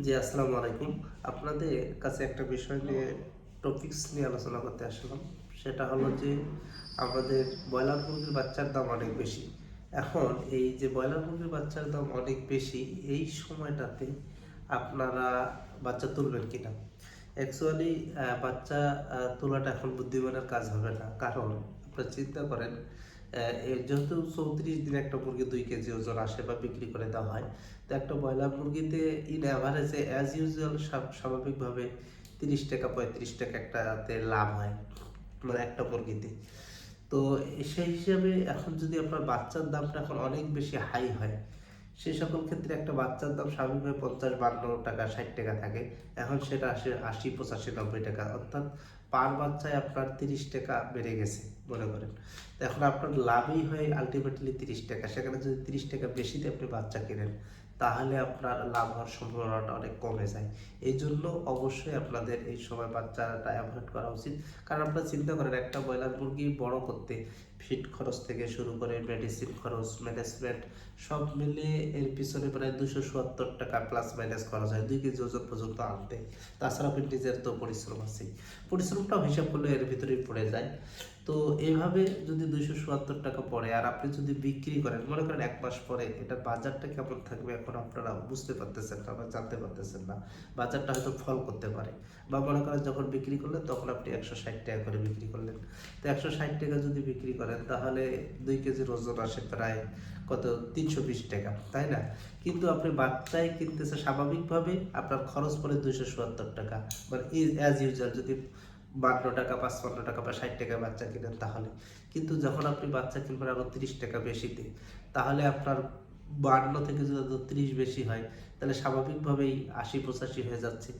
জি, আসসালামু আলাইকুম। আপনাদের কাছে একটা বিষয় নিয়ে টপিকস নিয়ে আলোচনা করতে আসলাম। সেটা হলো যে, আমাদের ব্রয়লার মুরগির বাচ্চার দাম অনেক বেশি। এখন এই যে ব্রয়লার মুরগির বাচ্চার দাম অনেক বেশি, এই সময়টাতে আপনারা বাচ্চা তুলবেন কিনা? অ্যাকচুয়ালি বাচ্চা তোলাটা এখন বুদ্ধিমানের কাজ হবে না। কারণ আপনারা চিন্তা করেন যেহেতু চৌত্রিশ দিন একটা মুরগি দুই কেজি ওজন আসে বা বিক্রি করে দেওয়া হয়, তো একটা ব্রয়লার মুরগিতে ইন অ্যাভারেজে অ্যাজ ইউজুয়াল স্বাভাবিকভাবে তিরিশ টাকা, পঁয়ত্রিশ টাকা একটাতে লাভ হয় মানে একটা মুরগিতে। তো সেই হিসাবে এখন যদি আপনার বাচ্চার দামটা এখন অনেক বেশি হাই হয় সেই সকল ক্ষেত্রে একটা বাচ্চার দাম স্বাভাবিকভাবে পঞ্চাশ, বান্ন টাকা, ষাট টাকা থাকে। এখন সেটা আসে আশি, পঁচাশি, নব্বই টাকা। অর্থাৎ পার বাচ্চায় আপনার তিরিশ টাকা বেড়ে গেছে, মনে করেন। এখন আপনার লাভই হয় আলটিমেটলি তিরিশ টাকা। সেখানে যদি তিরিশ টাকা বেশিতে আপনি বাচ্চা কেনেন তাহলে আপনার লাভ হওয়ার সম্ভাবনাটা অনেক কমে যায়। এই জন্য অবশ্যই আপনাদের এই সময় বাচ্চাটা অ্যাভয়েড করা উচিত। কারণ আপনারা চিন্তা করেন, একটা ব্রয়লার মুরগি বড় করতে ফিড খরচ থেকে শুরু করে মেডিসিন খরচ ম্যানেজমেন্ট সব মিলিয়ে এর পিছনে প্রায় দুশো চুয়াত্তর টাকা প্লাস মাইনাস খরচ হয়। দুই কেজি ওজন পর্যন্ত আনতে। তাছাড়া আপনি নিজের তো পরিশ্রম আছে পরিশ্রমটাও হিসাব করলে এর ভিতরেই পড়ে যায়। তো এইভাবে যদি দুইশো চুয়াত্তর টাকা পড়ে আর আপনি যদি বিক্রি করেন, মনে করেন এক মাস পরে এটার বাজারটা কেমন থাকবে এখন আপনারা বুঝতে পারতেছেন না বা জানতে পারতেছেন না, বাজারটা হয়তো ফল করতে পারে। বা মনে করেন যখন বিক্রি করলেন তখন আপনি একশো ষাট টাকা করে বিক্রি করলেন। তো একশো ষাট টাকা যদি বিক্রি করেন তাহলে দুই কেজির ওজন আসে প্রায় কত? তিনশো বিশ টাকা, তাই না? কিন্তু আপনি বাচ্চায় কিনতেছে, স্বাভাবিকভাবে আপনার খরচ পড়ে দুইশো চুয়াত্তর টাকা। মানে অ্যাজ ইউজুয়াল যদি বান্ন টাকা, পাঁচপান্ন টাকা বা ষাট টাকা বাচ্চা কিনেন তাহলে। কিন্তু যখন আপনি বাচ্চা কিনবেন আরও তিরিশ টাকা বেশিতে, তাহলে আপনার বান্ন থেকে যদি তিরিশ বেশি হয়, তাহলে স্বাভাবিকভাবেই আশি পঁচাশি হয়ে যাচ্ছে।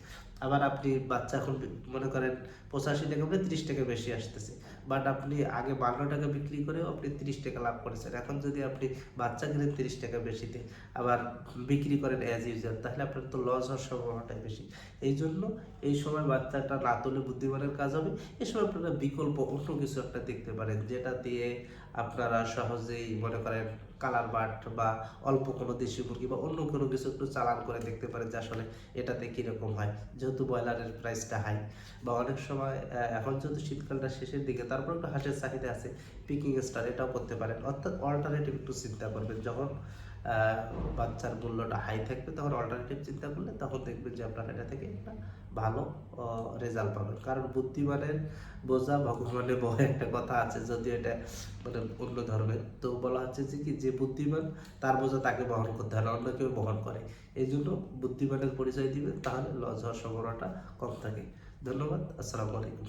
আবার আপনি বাচ্চা এখন মনে করেন পঁচাশি টাকা মানে তিরিশ টাকা বেশি আসতেছে। বাট আপনি আগে বান্ন টাকা বিক্রি করেও আপনি তিরিশ টাকা লাভ করেছেন। এখন যদি আপনি বাচ্চা কিনেন তিরিশ টাকা বেশিতে আবার বিক্রি করেন অ্যাজ ইউজুয়াল তাহলে আপনার তো লস হওয়ার সম্ভাবনাটাই বেশি। এই জন্য এই সময় বাচ্চাটা না তুলে বুদ্ধিমানের কাজ হবে। এই সময় আপনারা বিকল্প অন্য কিছু একটা দেখতে পারেন, যেটা দিয়ে আপনারা সহজেই মনে করেন কালার বার্ড বা অল্প কোনো দেশি মুরগি বা অন্য কোনো কিছু একটু চালান করে দেখতে পারেন যে আসলে এটাতে কীরকম হয়। যেহেতু ব্রয়লারের প্রাইসটা হাই বা অনেক সময় এখন যেহেতু শীতকালটা শেষের দিকে, তারপর একটু হাঁসের চাহিদা আছে পিকিং স্টার এটাও করতে পারেন। অর্থাৎ অল্টারনেটিভ একটু চিন্তা করবেন যখন বাচ্চার মূল্যটা হাই থাকবে, তখন অল্টারনেটিভ চিন্তা করলে তখন দেখবেন যে আপনার এটা থেকে একটা ভালো রেজাল্ট পাবেন। কারণ বুদ্ধিমানের বোঝা ভগবানের বয় একটা কথা আছে, যদি এটা মানে অন্য ধর্মের, তো বলা হচ্ছে যে কি, যে বুদ্ধিমান তার বোঝা তাকে বহন করতে হয় অন্য কেউ বহন করে। এই জন্য বুদ্ধিমানের পরিচয় দিবেন, তাহলে লজ হওয়ার সম্ভাবনাটা কম থাকে। ধন্যবাদ, আসসালামু আলাইকুম।